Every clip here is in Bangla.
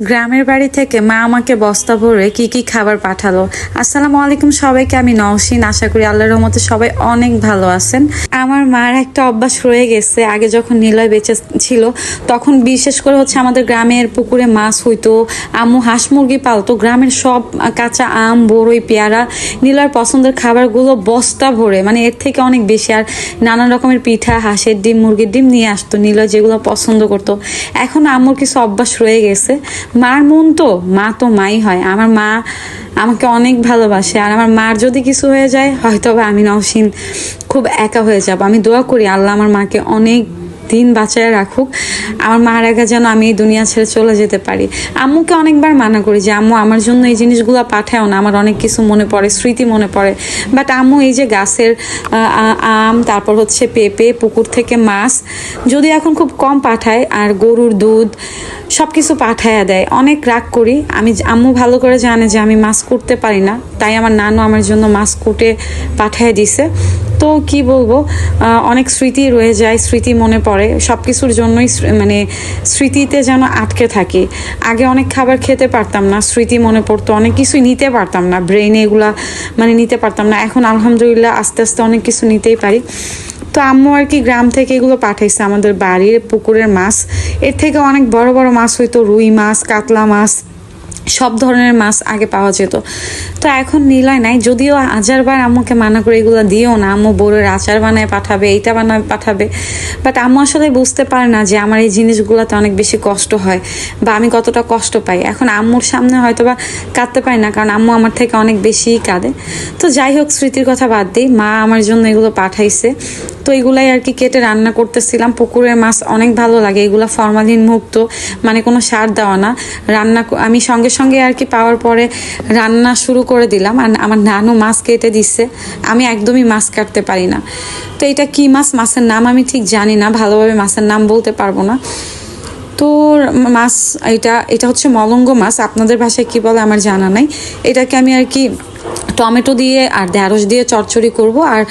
গ্রামের বাড়ি থেকে মা আমাকে বস্তা ভরে কি কি খাবার পাঠালো। আসসালামু আলাইকুম সবাইকে, আমি নওশিন। আশা করি আল্লাহর রহমতে সবাই অনেক ভালো আছেন। আমার মার একটা অভ্যাস রয়ে গেছে। আগে যখন নিলয় বেঁচে ছিল, তখন বিশেষ করে হচ্ছে আমাদের গ্রামের পুকুরে মাছ হইতো, আম্মু হাঁস মুরগি পালতো, গ্রামের সব কাঁচা আম, বড়ই, পেয়ারা, নিলয়ের পছন্দের খাবারগুলো বস্তা ভরে মানে এর থেকে অনেক বেশি। আর নানান রকমের পিঠা, হাঁসের ডিম, মুরগির ডিম নিয়ে আসতো, নিলয় যেগুলো পছন্দ করতো। এখন আম্মুর কিছু অভ্যাস রয়ে গেছে। মার মন তো, মা তো মাই হয়। আমার মা আমাকে অনেক ভালোবাসে। আর আমার মার যদি কিছু হয়ে যায় হয়তো আমি নওশিন খুব একা হয়ে যাব। আমি দোয়া করি আল্লাহ আমার মাকে অনেক দিন বাঁচায় রাখুক, আমার মার একা যেন আমি এই দুনিয়া ছেড়ে চলে যেতে পারি। আম্মুকে অনেকবার মানা করি যে, আম্মু, আমার জন্য এই জিনিসগুলো পাঠাও না, আমার অনেক কিছু মনে পড়ে, স্মৃতি মনে পড়ে। বাট আম্মু এই যে গাছের আম, তারপর হচ্ছে পেঁপে, পুকুর থেকে মাছ, যদি এখন খুব কম পাঠায়, আর গরুর দুধ সব কিছু পাঠায়া দেয়, অনেক রাগ করি। আমি আম্মু ভালো করে জানে যে, আমি মাছ করতে পারি না, তাই আমার নানু আমার জন্য মাছ কুটে পাঠিয়ে দিছে। তো কি বলব অনেক স্মৃতি রয়ে যায়, স্মৃতি মনে পড়ে। সব কিছুর জন্যই মানে স্মৃতিতে যেন আটকে থাকি। আগে অনেক খাবার খেতে পারতাম না, স্মৃতি মনে পড়তো, অনেক কিছুই নিতে পারতাম না। ব্রেনে এগুলা মানে নিতে পারতাম না। এখন আলহামদুলিল্লাহ আস্তে আস্তে অনেক কিছু নিতেই পারি। তো আম্মু আর কি গ্রাম থেকে এগুলো পাঠাইছে আমাদের বাড়ির পুকুরের মাছ। এর থেকে অনেক বড় বড় মাছ হইতো, রুই মাছ, কাতলা মাছ। সব ধরনের মাছ আগে পাওয়া যেত। তো এখন নিলয় নাই, যদিও হাজারবার আম্মুকে মানা করে এগুলো দিও না, আম্মু বড়ের আচার বানায় পাঠাবে, এইটা বানায় পাঠাবে। বাট আম্মু আসলে বুঝতে পারে না যে আমার এই জিনিসগুলোতে অনেক বেশি কষ্ট হয় বা আমি কতটা কষ্ট পাই। এখন আম্মুর সামনে হয়তো বা কাঁদতে পারি না, কারণ আম্মু আমার থেকে অনেক বেশিই কাঁদে। তো যাই হোক, স্মৃতির কথা বাদ দিই, মা আমার জন্য এগুলো পাঠাইছে। তো এগুলাই আর কি কেটে রান্না করতেছিলাম। পুকুরের মাছ অনেক ভালো লাগে, এগুলো ফরমালিন মুক্ত মানে কোনো সার দেওয়া না। রান্না আমি সঙ্গে সঙ্গে আর কি পাওয়ার পরে রান্না শুরু করে দিলাম আর আমার নানু মাছ কেটে দিচ্ছে আমি একদমই মাছ কাটতে পারি না। তো এটা কি মাছ? মাছের নাম আমি ঠিক জানি না, ভালোভাবে মাছের নাম বলতে পারব না। তো মাছ, এটা এটা হচ্ছে মলঙ্গ মাছ, আপনাদের ভাষায় কি বলে আমার জানা নাই। এটাকে আমি আর কি টমেটো দিয়ে আর ঢ্যাঁড়স দিয়ে চচ্চড়ি করব আর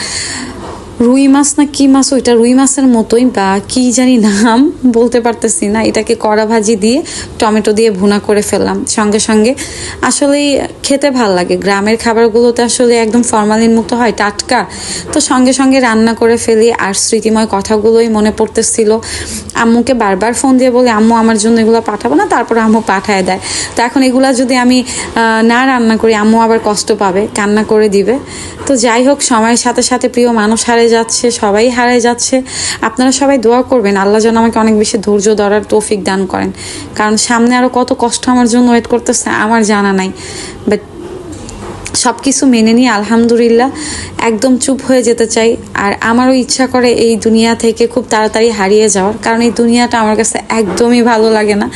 রুই মাছ না কি মাছ? ওইটা রুই মাছের মতোই বা কি জানি নাম, বলতে পারতেছি না। এটাকে কড়া ভাজি দিয়ে টমেটো দিয়ে ভুনা করে ফেললাম সঙ্গে সঙ্গে। আসলেই খেতে ভালো লাগে। গ্রামের খাবারগুলোতে আসলে একদম ফরমালিন মুক্ত হয়, টাটকা। তো সঙ্গে সঙ্গে রান্না করে ফেলি আর স্মৃতিময় কথাগুলোই মনে পড়তেছিল। আম্মুকে বারবার ফোন দিয়ে বলি, আম্মু, আমার জন্য এগুলো পাঠাবো না? তারপর আম্মু পাঠায় দেয়। তো এখন এগুলো যদি আমি না রান্না করি, আম্মু আবার কষ্ট পাবে, কান্না করে দিবে। তো যাই হোক, সময়ের সাথে সাথে প্রিয় মানুষ হারিয়ে যাচ্ছে, সবাই হারিয়ে যাচ্ছে। আপনারা সবাই দোয়া করবেন, আল্লাহ যেন আমাকে অনেক বেশি ধৈর্য ধরার তৌফিক দান করেন। কারণ সামনে আরও কত কষ্ট আমার জন্য ওয়েট করতেছে, আমার জানা নাই। বাট সব কিছু মেনে নিয়ে আলহামদুলিল্লাহ একদম চুপ হয়ে যেতে চাই। আর আমারও ইচ্ছা করে এই দুনিয়া থেকে খুব তাড়াতাড়ি হারিয়ে যাওয়ার, কারণ এই দুনিয়াটা আমার কাছে একদমই ভালো লাগে না।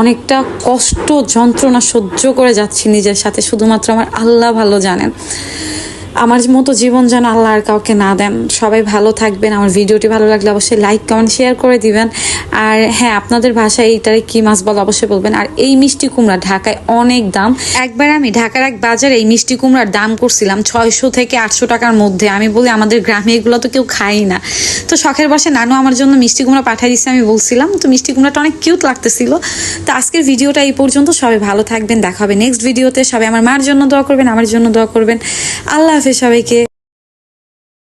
অনেকটা কষ্ট, যন্ত্রণা সহ্য করে যাচ্ছি নিজের সাথে, শুধুমাত্র আমার আল্লাহ ভালো জানেন। আমার মতো জীবন যেন আল্লাহ আর কাউকে না দেন। সবাই ভালো থাকবেন। আমার ভিডিওটি ভালো লাগলে অবশ্যই লাইক কমেন্ট শেয়ার করে দিবেন। আর হ্যাঁ আপনাদের ভাষায় এইটারে কি মাছ বলো অবশ্যই বলবেন। আর এই মিষ্টি কুমড়া ঢাকায় অনেক দাম। একবার আমি ঢাকার এক বাজারে এই মিষ্টি কুমড়ার দাম করছিলাম ছয়শো থেকে আটশো টাকার মধ্যে। আমি বলি, আমাদের গ্রামে এগুলো তো কেউ খাই না। তো শখের বসে নানু আমার জন্য মিষ্টি কুমড়া পাঠিয়ে দিচ্ছে আমি বলছিলাম, তো মিষ্টি কুমড়াটা অনেক কিউট লাগতেছিল। তো আজকের ভিডিওটা এই পর্যন্ত। সবাই ভালো থাকবেন। দেখা হবে নেক্সট ভিডিওতে সবাই আমার মার জন্য দোয়া করবেন, আমার জন্য দোয়া করবেন। আল্লাহ হাফেজ সবাইকে